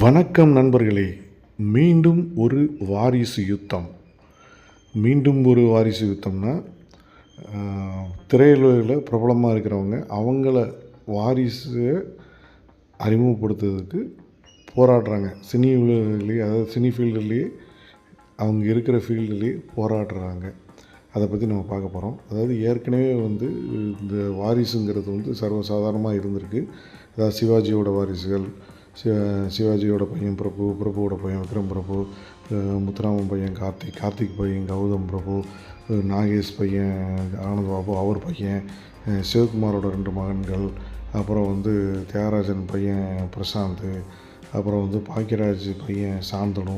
வணக்கம் நண்பர்களே மீண்டும் ஒரு வாரிசு யுத்தம். மீண்டும் ஒரு வாரிசு யுத்தம்னா திரையுலகில் பிரபலமாக இருக்கிறவங்க அவங்கள வாரிசு அறிமுகப்படுத்துறதுக்கு போராடுறாங்க. சினி உலகிலேயே அதாவது சினி ஃபீல்டுலேயே அவங்க இருக்கிற ஃபீல்டுலேயே போராடுறாங்க. அதை பற்றி நம்ம பார்க்க போகிறோம். அதாவது ஏற்கனவே வந்து இந்த வாரிசுங்கிறது வந்து சர்வசாதாரணமாக இருந்திருக்கு. அதாவது சிவாஜியோட வாரிசுகள் சிவாஜியோட பையன் பிரபு பிரபுவோட பையன் விக்ரம் பிரபு முத்துராமன் பையன் கார்த்திக் கார்த்திக் பையன் கௌதம் பிரபு நாகேஷ் பையன் ஆனந்த் பாபு அவர் பையன் சிவகுமாரோட ரெண்டு மகன்கள் அப்புறம் வந்து தியாகராஜன் பையன் பிரசாந்த் அப்புறம் வந்து பாக்கியராஜ் பையன் சாந்தனு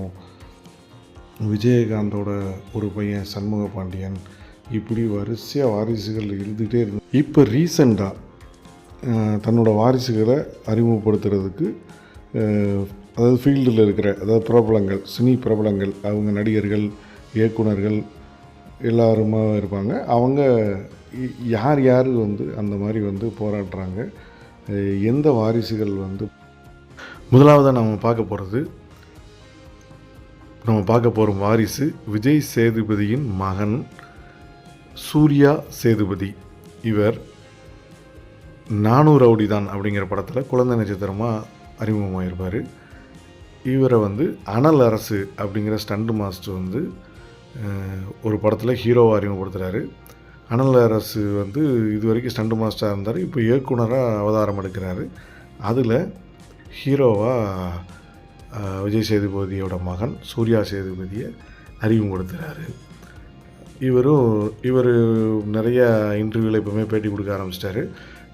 விஜயகாந்தோட ஒரு பையன் சண்முக பாண்டியன் இப்படி வரிசையாக வாரிசுகள் இருந்துகிட்டே இருந்து இப்போ ரீசண்டாக தன்னோட வாரிசுகளை அறிமுகப்படுத்துறதுக்கு அதாவது ஃபீல்டில் இருக்கிற அதாவது பிரபலங்கள் சினி பிரபலங்கள் அவங்க நடிகர்கள் இயக்குனர்கள் எல்லாருமா இருப்பாங்க. அவங்க யார் யார் வந்து அந்த மாதிரி வந்து போராடுறாங்க எந்த வாரிசுகள் வந்து முதலாவதாக நம்ம பார்க்க போகிறது நம்ம பார்க்க போகிற வாரிசு விஜய் சேதுபதியின் மகன் சூர்யா சேதுபதி. இவர் நானூறு ரவுடி தான் அப்படிங்கிற படத்தில் குழந்தை நட்சத்திரமாக அறிமுகமாயிருப்பார். இவரை வந்து அனல் அரசு அப்படிங்கிற ஸ்டண்ட் மாஸ்டர் வந்து ஒரு படத்தில் ஹீரோவை அறிமுகப்படுத்துகிறாரு அனல் அரசு வந்து இது வரைக்கும் ஸ்டண்ட் மாஸ்டராக இருந்தார் இப்போ இயக்குனராக அவதாரம் எடுக்கிறாரு. அதில் ஹீரோவாக விஜய் சேதுபதியோட மகன் சூர்யா சேதுபதியை அறிமுகப்படுத்துகிறாரு இவரும் இவர் நிறைய இன்டர்வியூவில் எப்பவுமே பேட்டி கொடுக்க ஆரம்பிச்சிட்டாரு.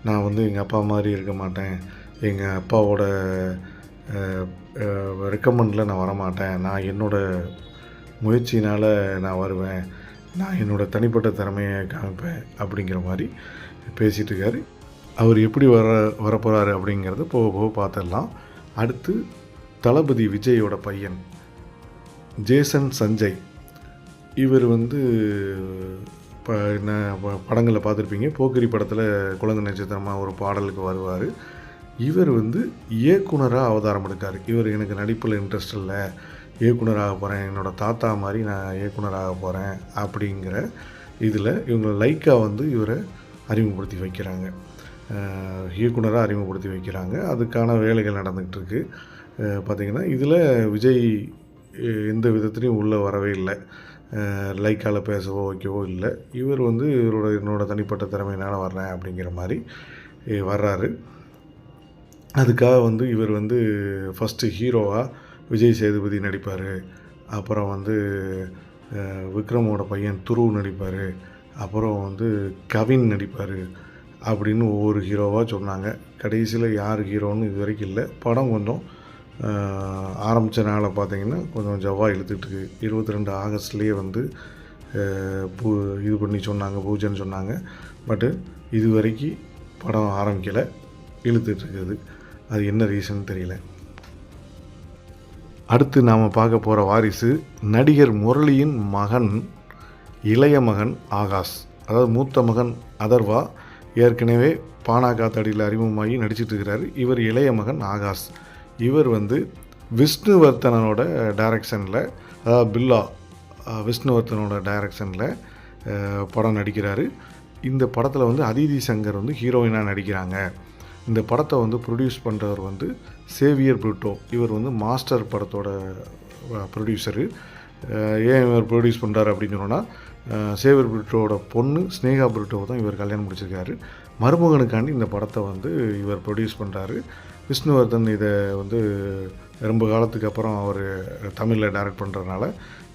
நான் வந்து எங்கள் அப்பா மாதிரி இருக்க மாட்டேன். எங்கள் அப்பாவோட ரெக்கமெண்டில் நான் வரமாட்டேன். நான் என்னோட முயற்சினால் நான் வருவேன். நான் என்னோடய தனிப்பட்ட திறமையை காமிப்பேன் அப்படிங்கிற மாதிரி பேசிகிட்டு இருக்காரு. அவர் எப்படி வர வரப்போகிறாரு அப்படிங்கிறத போக போக பார்த்துடலாம். அடுத்து தளபதி விஜயோட பையன் ஜேசன் சஞ்சய். இவர் வந்து இப்போ என்ன ப- படங்களில் பார்த்துருப்பீங்க. போக்கிரி படத்தில் குழந்தை நட்சத்திரமாக ஒரு பாடலுக்கு வருவார். இவர் வந்து இயக்குனராக அவதாரம் எடுக்கார். இவர் எனக்கு நடிப்பில் இன்ட்ரெஸ்ட் இல்லை. இயக்குனராக போகிறேன் என்னோடய தாத்தா மாதிரி நான் இயக்குனராக போகிறேன் அப்படிங்கிற இதில் இவங்க லைக்கா வந்து இவரை அறிமுகப்படுத்தி வைக்கிறாங்க. இயக்குனராக அறிமுகப்படுத்தி வைக்கிறாங்க. அதுக்கான வேலைகள் நடந்துக்கிட்டு இருக்கு. பார்த்திங்கன்னா பார்த்தீங்கன்னா இதில் விஜய் எந்த விதத்துலையும் உள்ளே வரவே இல்லை. லைக்கால் பேசவோ வைக்கவோ இல்லை. இவர் வந்து இவரோட என்னோட தனிப்பட்ட திறமையினால் வர்றேன் அப்படிங்கிற மாதிரி வர்றாரு. அதுக்காக வந்து இவர் வந்து ஃபஸ்ட்டு ஹீரோவாக விஜய் சேதுபதி நடிப்பார். அப்புறம் வந்து விக்ரமோட பையன் துருவ் நடிப்பார். அப்புறம் வந்து கவின் நடிப்பார் அப்படின்னு ஒவ்வொரு ஹீரோவாக சொன்னாங்க. கடைசியில் யார் ஹீரோன்னு இது வரைக்கும் இல்லை. படம் கொஞ்சம் ஆரம்பித்த நாளை பார்த்தீங்கன்னா கொஞ்சம் ஜவ்வாக இழுத்துட்டுருக்கு இருபத்தி ரெண்டு ஆகஸ்ட்லேயே வந்து பூ இது பண்ணி சொன்னாங்க பூஜைன்னு சொன்னாங்க. பட்டு இது வரைக்கும் படம் ஆரம்பிக்கலை. இழுத்துட்டுருக்குது அது என்ன ரீசன் தெரியல. அடுத்து நாம் பார்க்க போகிற வாரிசு நடிகர் முரளியின் மகன் இளைய மகன் ஆகாஷ். அதாவது மூத்த மகன் அதர்வா ஏற்கனவே பானா காத்தாடியில் அறிமுகமாகி நடிச்சிட்டு இருக்கிறாரு. இவர் இளைய மகன் ஆகாஷ். இவர் வந்து விஷ்ணுவர்த்தனனோட டைரக்ஷனில் அதாவது பில்லா விஷ்ணுவர்த்தனோட டைரக்ஷனில் படம் நடிக்கிறாரு. இந்த படத்தில் வந்து அதிதி சங்கர் வந்து ஹீரோயினாக நடிக்கிறாங்க. இந்த படத்தை வந்து ப்ரொடியூஸ் பண்ணுறவர் வந்து சேவியர் புருட்டோ இவர் வந்து மாஸ்டர் படத்தோட ப்ரொடியூசரு ஏன் இவர் ப்ரொடியூஸ் பண்ணுறாரு அப்படின்னு சொன்னால் சேவியர் புருட்டோட பொண்ணு ஸ்னேகா புருட்டோவை தான் இவர் கல்யாணம் முடிச்சிருக்காரு. மருமகனுக்காண்டி இந்த படத்தை வந்து இவர் ப்ரொடியூஸ் பண்ணுறாரு விஷ்ணுவர்தன் இதை வந்து ரொம்ப காலத்துக்கு அப்புறம் அவர் தமிழில் டைரக்ட் பண்ணுறதுனால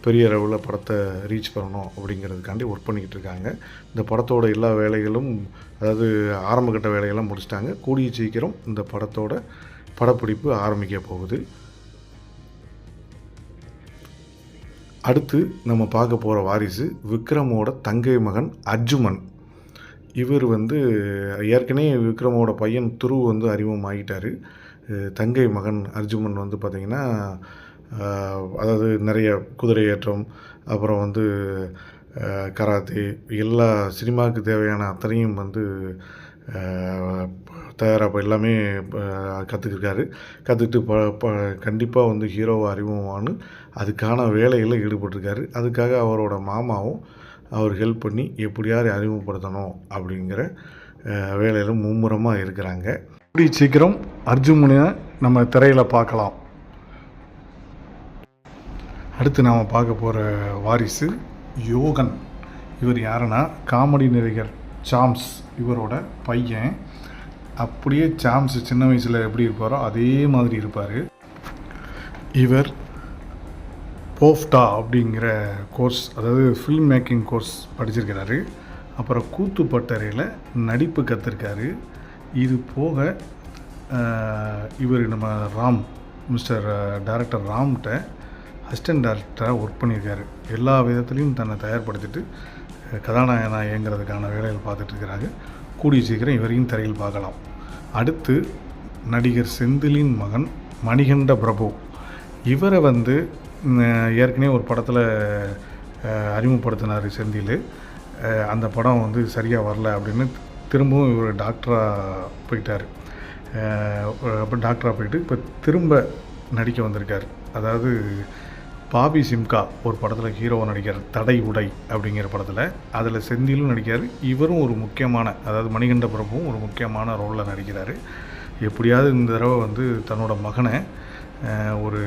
பெரிய அளவில் படத்தை ரீச் பண்ணணும் அப்படிங்கிறதுக்காண்டி ஒர்க் பண்ணிக்கிட்டு இருக்காங்க. இந்த படத்தோட எல்லா வேலைகளும் அதாவது ஆரம்பகட்ட வேலையெல்லாம் முடிச்சிட்டாங்க. கூடிய சீக்கிரம் இந்த படத்தோட படப்பிடிப்பு ஆரம்பிக்க போகுது. அடுத்து நம்ம பார்க்க போகிற வாரிசு விக்ரமோட தங்கை மகன் அர்ஜுமன். இவர் வந்து ஏற்கனவே விக்ரமோட பையன் துரு வந்து அறிமுகமாகிட்டார் தங்கை மகன் அர்ஜுமன் வந்து பார்த்திங்கன்னா அதாவது நிறைய குதிரை ஏற்றம் அப்புறம் வந்து கராத்தே எல்லா சினிமாவுக்கு தேவையான அத்தனையும் வந்து தயாராக எல்லாமே கற்றுக்கிருக்காரு கற்றுக்கிட்டு ப ப கண்டிப்பாக வந்து ஹீரோவை அறிமுகமானு அதுக்கான வேலையில் ஈடுபட்டிருக்காரு. அதுக்காக அவரோட மாமாவும் அவர் ஹெல்ப் பண்ணி எப்படியாரு அறிமுகப்படுத்தணும் அப்படிங்கிற வேலையில் மும்முரமாக இருக்கிறாங்க. இப்படி சீக்கிரம் அர்ஜுமனை நம்ம திரையில் பார்க்கலாம். அடுத்து நாம் பார்க்க போகிற வாரிசு யோகன். இவர் யாருன்னா காமெடி நடிகர் சாம்ஸ் இவரோட பையன். அப்படியே சாம்ஸ் சின்ன வயசில் எப்படி இருப்பாரோ அதே மாதிரி இருப்பார். இவர் போஃப்டா அப்படிங்கிற கோர்ஸ் அதாவது ஃபில்ம் மேக்கிங் கோர்ஸ் படிச்சிருக்கிறாரு. அப்புறம் கூத்து பட்டறையில் நடிப்பு கற்றுருக்காரு இது போக இவர் நம்ம ராம் மிஸ்டர் டைரக்டர் ராம்கிட்ட அசிஸ்டன்ட் டேரக்டராக ஒர்க் பண்ணியிருக்காரு. எல்லா விதத்துலேயும் தன்னை தயார்படுத்திட்டு கதாநாயகனா இயங்குறதுக்கான வேலைகள் பார்த்துட்டு இருக்கிறாங்க கூடிய சீக்கிரம் இவரையும் திரையில் பார்க்கலாம். அடுத்து நடிகர் செந்திலின் மகன் மணிகண்ட பிரபு. இவரை வந்து ஏற்கனவே ஒரு படத்தில் அறிமுகப்படுத்தினார் செந்தில். அந்த படம் வந்து சரியாக வரல அப்படின்னு திரும்பவும் இவர் டாக்டராக போயிட்டார். அப்போ டாக்டராக போயிட்டு இப்போ திரும்ப நடிக்க வந்திருக்கார். அதாவது பாபி சிம்கா ஒரு படத்தில் ஹீரோவை நடிக்கிறார். தடை உடை அப்படிங்கிற படத்தில். அதில் செந்திலும் நடிக்கிறார். இவரும் ஒரு முக்கியமான அதாவது மணிகண்ட பிரபுவும் ஒரு முக்கியமான ரோலில் நடிக்கிறார். எப்படியாவது இந்த தடவை வந்து தன்னோட மகனை ஒரு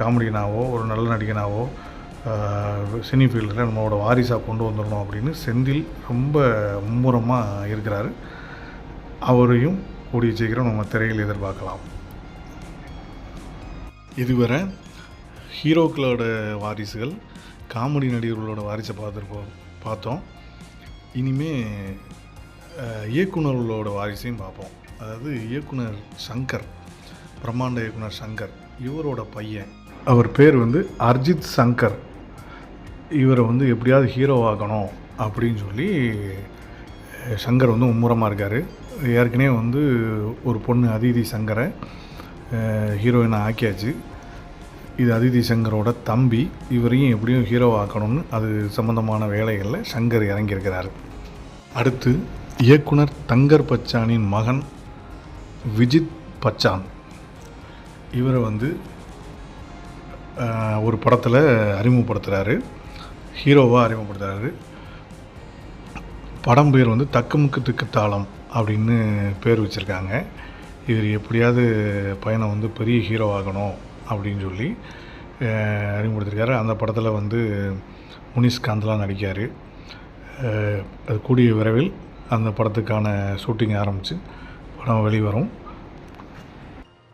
காமெடியனாவோ ஒரு நல்ல நடிகனாவோ சினி ஃபீல்டில் நம்மளோட வாரிசாக கொண்டு வந்துடணும் அப்படின்னு செந்தில் ரொம்ப மும்முரமாக இருக்கிறாரு. அவரையும் கூடிய சீக்கிரம் நம்ம திரையில் எதிர்பார்க்கலாம். இதுவரை ஹீரோக்களோட வாரிசுகள் காமெடி நடிகர்களோட வாரிசை பார்த்துருப்போம் பார்த்தோம். இனிமே இயக்குநர்களோட வாரிசையும் பார்ப்போம். அதாவது இயக்குனர் சங்கர் பிரம்மாண்ட இயக்குனர் சங்கர் இவரோட பையன். அவர் பேர் வந்து அர்ஜித் சங்கர். இவரை வந்து எப்படியாவது ஹீரோவாகணும் அப்படின்னு சொல்லி சங்கர் வந்து மும்முரமாக இருக்கார். ஏற்கனவே வந்து ஒரு பொண்ணு அதிதி சங்கரை ஹீரோயினை ஆக்கியாச்சு. இது அதிதி சங்கரோட தம்பி. இவரையும் எப்படியும் ஹீரோ ஆக்கணும்னு அது சம்மந்தமான வேலைகளில் சங்கர் இறங்கியிருக்கிறார். அடுத்து இயக்குனர் தங்கர் பச்சானின் மகன் விஜித் பச்சான். இவரை வந்து ஒரு படத்தில் அறிமுகப்படுத்துகிறாரு ஹீரோவாக அறிமுகப்படுத்துகிறாரு படம் பேர் வந்து தக்குமுக்கு திக்குத்தாளம் அப்படின்னு பேர் வச்சுருக்காங்க. இவர் எப்படியாவது பையனை வந்து பெரிய ஹீரோ ஆகணும். அப்படின்னு சொல்லி அறிமுகப்படுத்திருக்காரு. அந்த படத்தில் வந்து முனிஷ்காந்த்லாம் நடிக்கார். அது கூடிய விரைவில் அந்த படத்துக்கான ஷூட்டிங் ஆரம்பித்து படம் வெளிவரும்.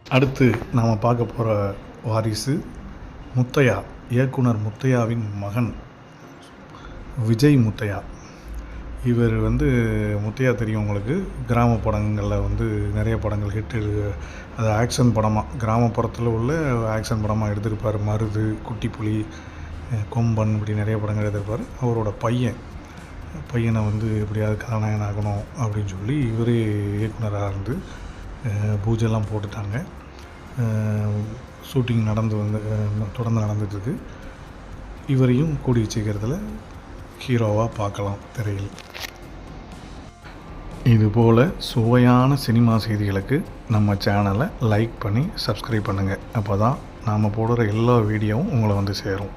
அடுத்து நாம் பார்க்க போகிற வாரிசு முத்தையா இயக்குனர் முத்தையாவின் மகன் விஜய் முத்தையா. இவர் வந்து முத்தையா தெரியும் உங்களுக்கு. கிராம படங்களில் வந்து நிறைய படங்கள் ஹிட் அது ஆக்ஷன் படமாக கிராமப்புறத்தில் உள்ள ஆக்ஷன் படமாக எடுத்திருப்பார். மருது குட்டிப்புலி கொம்பன் இப்படி நிறைய படங்கள் எடுத்திருப்பார். அவரோட பையன் பையனை வந்து எப்படியாவது கதாநாயகன் ஆகணும் அப்படின்னு சொல்லி இவரே இயக்குனராக இருந்து பூஜைலாம் போட்டுட்டாங்க. ஷூட்டிங் நடந்து வந்து தொடர்ந்து நடந்துகிட்ருக்கு இவரையும் கூடிய சீக்கிரத்தில் ஹீரோவாக பார்க்கலாம் திரையில். இதுபோல் சுவையான சினிமா செய்திகளுக்கு நம்ம சேனலை லைக் பண்ணி சப்ஸ்கிரைப் பண்ணுங்கள் அப்போ தான் நாம் போடுற எல்லா வீடியோவும் உங்களை வந்து சேரும்.